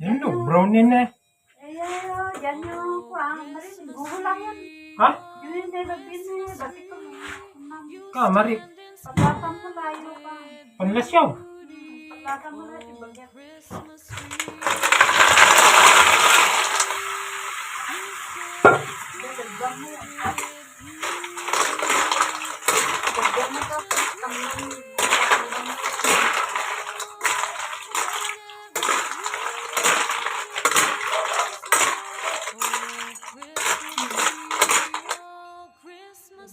ఎండు బ్రౌన్ నిన్నే మరి Panas yun. Thank you.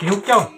beauty. Sihok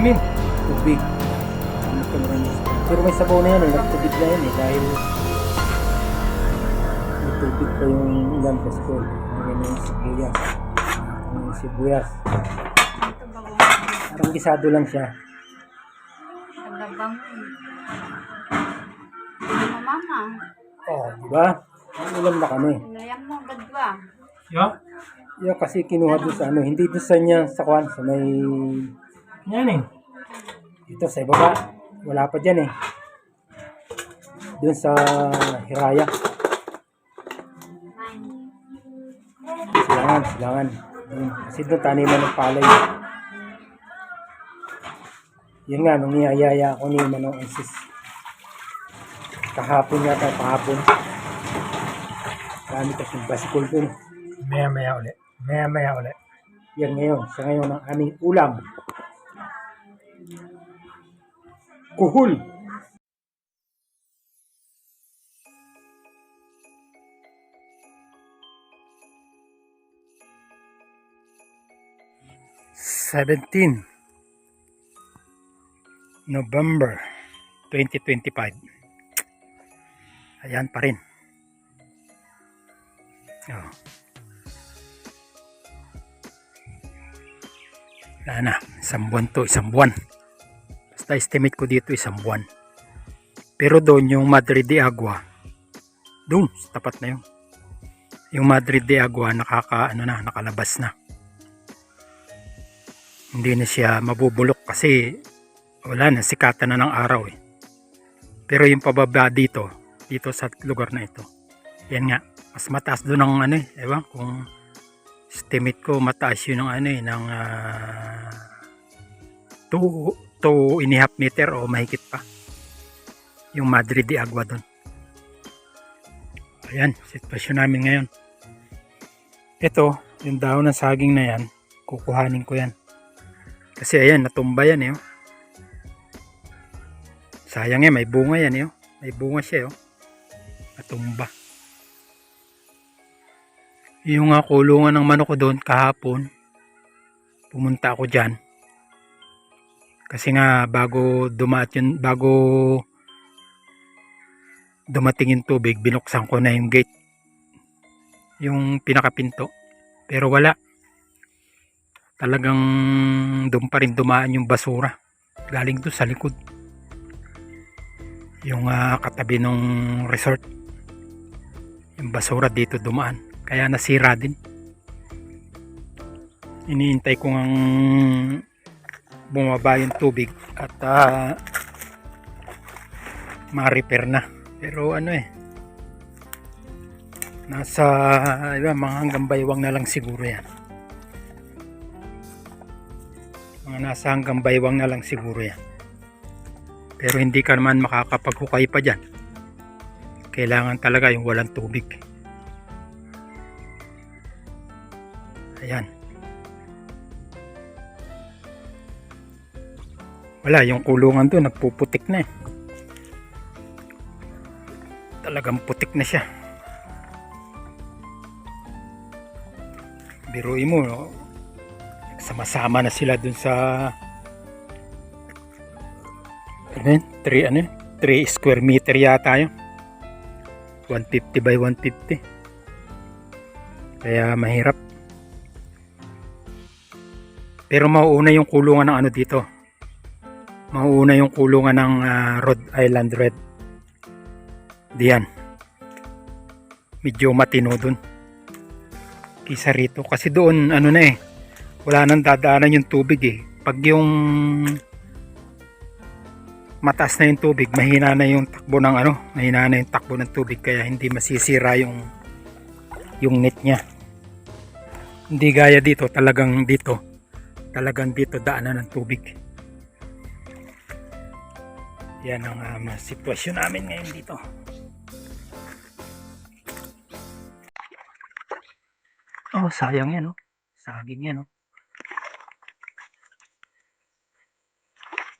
Amin. tubig. Ano ka naman yun? Pero may sabaw na yan, eh. nagtubig na yan eh, dahil may tubig pa yung ilan sa school. Ngayon yung sibuyas. Yung sibuyas. Parang gisado lang siya. Mama, Oo, di ba? Ang ulam na kami. inayan mo agad ba? Yo, Yung kasi kinuha doon sa ano, hindi doon sa niya sa kwan, sa may yan eh. Ito sa baba. Wala pa dyan eh. Doon sa Hiraya. Silangan, silangan. Doon. Kasi doon taniman ng palay. Yun nga, nung niyayaya ako ni Manong Isis. Kahapon yata, kahapon. Marami kasing basikol doon. Maya maya ulit. Maya maya ulit. Yan ngayon, sa ngayon ang aming ulam. Kuhul. Seventeen November 2025 Ayan pa rin. Oh. Wala na. Isang buwan to. Isang buwan. Basta estimate ko dito isang buwan. Pero doon yung Madrid de Agua. Doon. Tapat na yun. Yung Madrid de Agua nakaka ano na nakalabas na. Hindi na siya mabubulok kasi wala na sikatan na ng araw eh. Pero yung pababa dito, dito sa lugar na ito. Yan nga, mas mataas doon ng ano eh, ewan kung estimate ko mataas yun ng ano eh, ng 2 2 and a half meter o mahigit pa. Yung Madrid de Agua doon. Ayan, sitwasyon namin ngayon. Ito, yung dahon ng saging na yan, kukuhanin ko yan. Kasi ayan, natumba yan eh. oh. Sayang eh, may bunga yan eh. oh. May bunga siya eh. oh. Natumba. Yung nga kulungan ng manok ko doon kahapon, pumunta ako dyan. Kasi nga bago dumaat yun, bago dumating yung tubig, binuksan ko na yung gate. Yung pinakapinto. Pero wala. Talagang doon pa rin dumaan yung basura. Galing doon sa likod. Yung ah, katabi ng resort. Yung basura dito dumaan. Kaya nasira din. Iniintay ko ngang bumaba yung tubig at ah, ma-repair na. Pero ano eh, nasa iba, mga hanggang baywang na lang siguro yan. Mga nasa hanggang baywang na lang siguro yan. Pero hindi ka naman makakapaghukay pa dyan. Kailangan talaga yung walang tubig. Ayan. Wala, yung kulungan doon nagpuputik na eh. Talagang putik na siya. Biruin mo, no? sama-sama na sila dun sa ano yun? 3 ano yun? 3 square meter yata yun. 150 by 150. Kaya mahirap. Pero mauuna yung kulungan ng ano dito. Mauuna yung kulungan ng ah, Rhode Island Red. Diyan. Medyo matino dun. Kisa rito. Kasi doon, ano na eh. Wala nang dadaanan yung tubig eh. Pag yung mataas na yung tubig, mahina na yung takbo ng ano, mahina na yung takbo ng tubig kaya hindi masisira yung yung net niya. Hindi gaya dito, talagang dito. Talagang dito daanan ng tubig. Yan ang um, sitwasyon namin ngayon dito. Oh, sayang yan, oh. Saging yan, oh.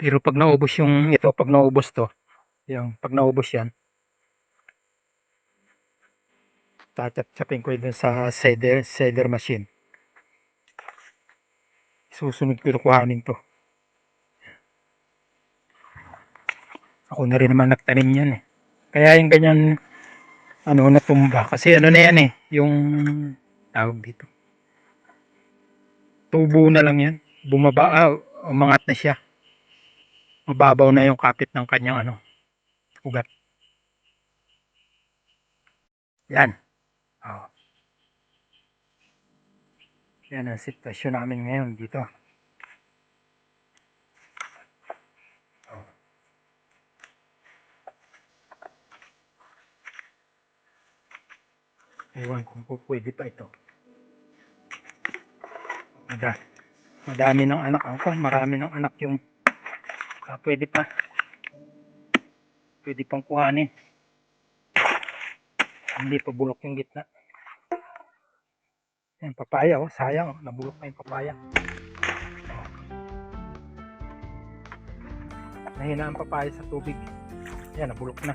Pero pag naubos yung ito, pag naubos to, yung pag naubos yan, tatap-tapin ko dun sa cider, cider machine. Susunod ko kuhanin to. Ako na rin naman nagtanim yan eh. Kaya yung ganyan, ano, natumba. Kasi ano na yan eh, yung tawag dito. Tubo na lang yan. Bumaba, ah, umangat na siya. Mababaw na yung kapit ng kanyang ano, ugat. Yan. Oh. Yan ang sitwasyon namin ngayon dito. Ewan kung po pwede pa ito. Mada, madami ng anak ako. Marami ng anak yung ah, pwede pa. Pwede pang kuhanin. Hindi pa bulok yung gitna. Yan, papaya oh. Sayang oh. Nabulok na yung papaya. Nahina ang papaya sa tubig. Yan, nabulok na.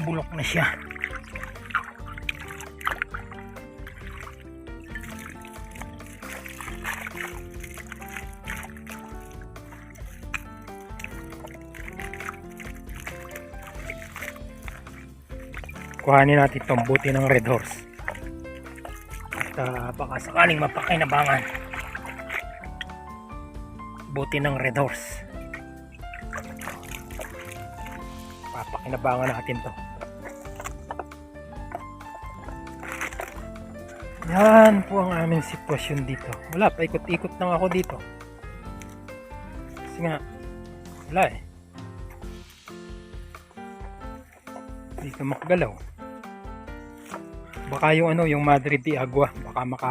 Nabulok na siya. kuhanin natin itong buti ng red horse. At ah, baka sakaling mapakinabangan. Buti ng red horse. Papakinabangan natin to yan po ang aming sitwasyon dito. Wala paikot-ikot lang ako dito. Kasi nga wala eh. Hindi ka makagalaw. Baka yung ano yung Madrid de Agua baka maka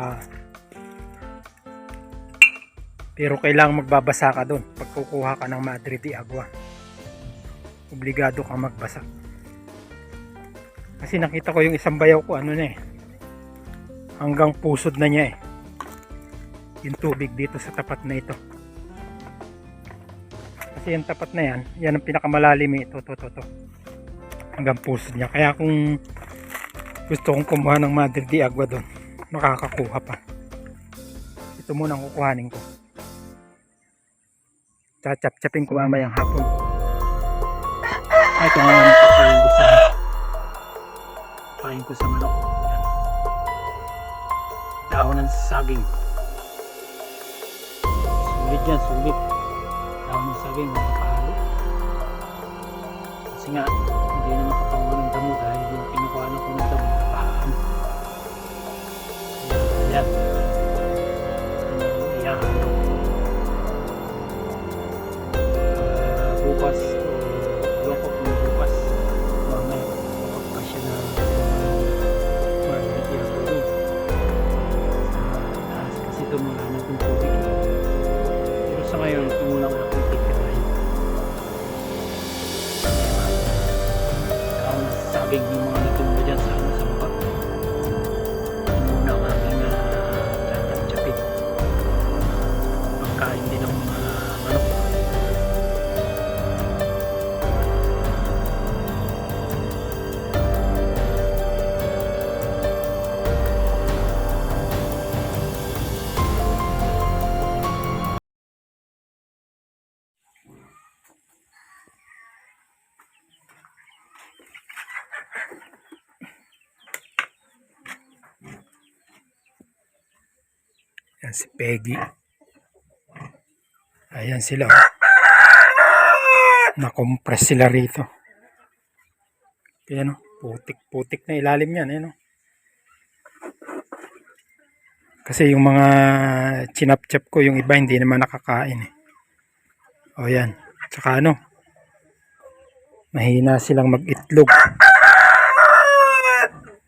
pero kailangan magbabasa ka doon. Pag kukuha ka ng Madrid de Agua obligado kang magbasa. Kasi nakita ko yung isang bayaw ko ano na eh. Hanggang pusod na niya eh. Yung tubig dito sa tapat na ito. Kasi yung tapat na yan, yan ang pinakamalalim eh. Ito, to, to, to. Hanggang pusod niya. Kaya kung gusto kong kumuha ng Madre de Agua doon, makakakuha pa. Ito muna ang kukuhanin ko. Chachap-chapin ko mamayang hapon. Ay, ito nga ang pakain ko sa pakain ko sa manok. Dahon ng saging. Sulit yan, sulit. Dahon ng saging, mga pahalo. Kasi nga, hindi na makapanguha ng damo dahil yung kinukuha na ko ng damo. Yan. Yan. Pero sa ngayon ito muna ko Yan si Peggy. Ayan sila. oh. Na-compress sila rito. Kaya no, putik-putik na ilalim yan. Eh, no? Kasi yung mga chinap-chap ko, yung iba hindi naman nakakain. Eh. O yan. Tsaka ano, mahina silang mag-itlog.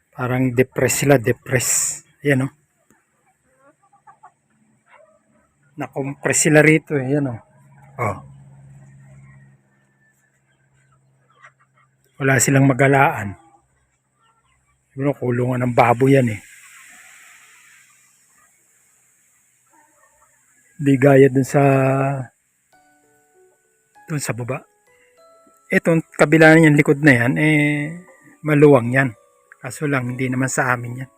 Parang depress sila, depress. Ayan o. na-compress sila rito eh. Yan o. Oh. Wala silang magalaan. Siguro kulungan ng baboy yan eh. Di gaya dun sa dun sa baba. Itong kabila niyan likod na yan eh maluwang yan. Kaso lang hindi naman sa amin yan.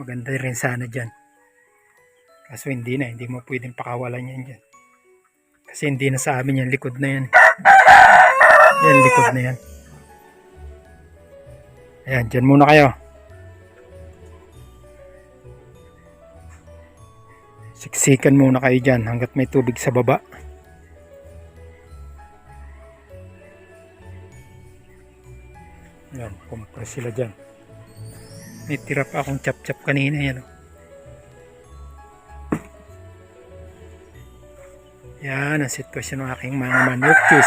Maganda rin sana dyan. Kaso hindi na, hindi mo pwedeng pakawalan yan dyan. Kasi hindi na sa amin yan, likod na yan. Yan, likod na yan. Ayan, dyan muna kayo. Siksikan muna kayo dyan hanggat may tubig sa baba. Yan, compress sila dyan. May tira pa akong chap-chap kanina yan. oh. Yan ang sitwasyon ng aking mga manukis.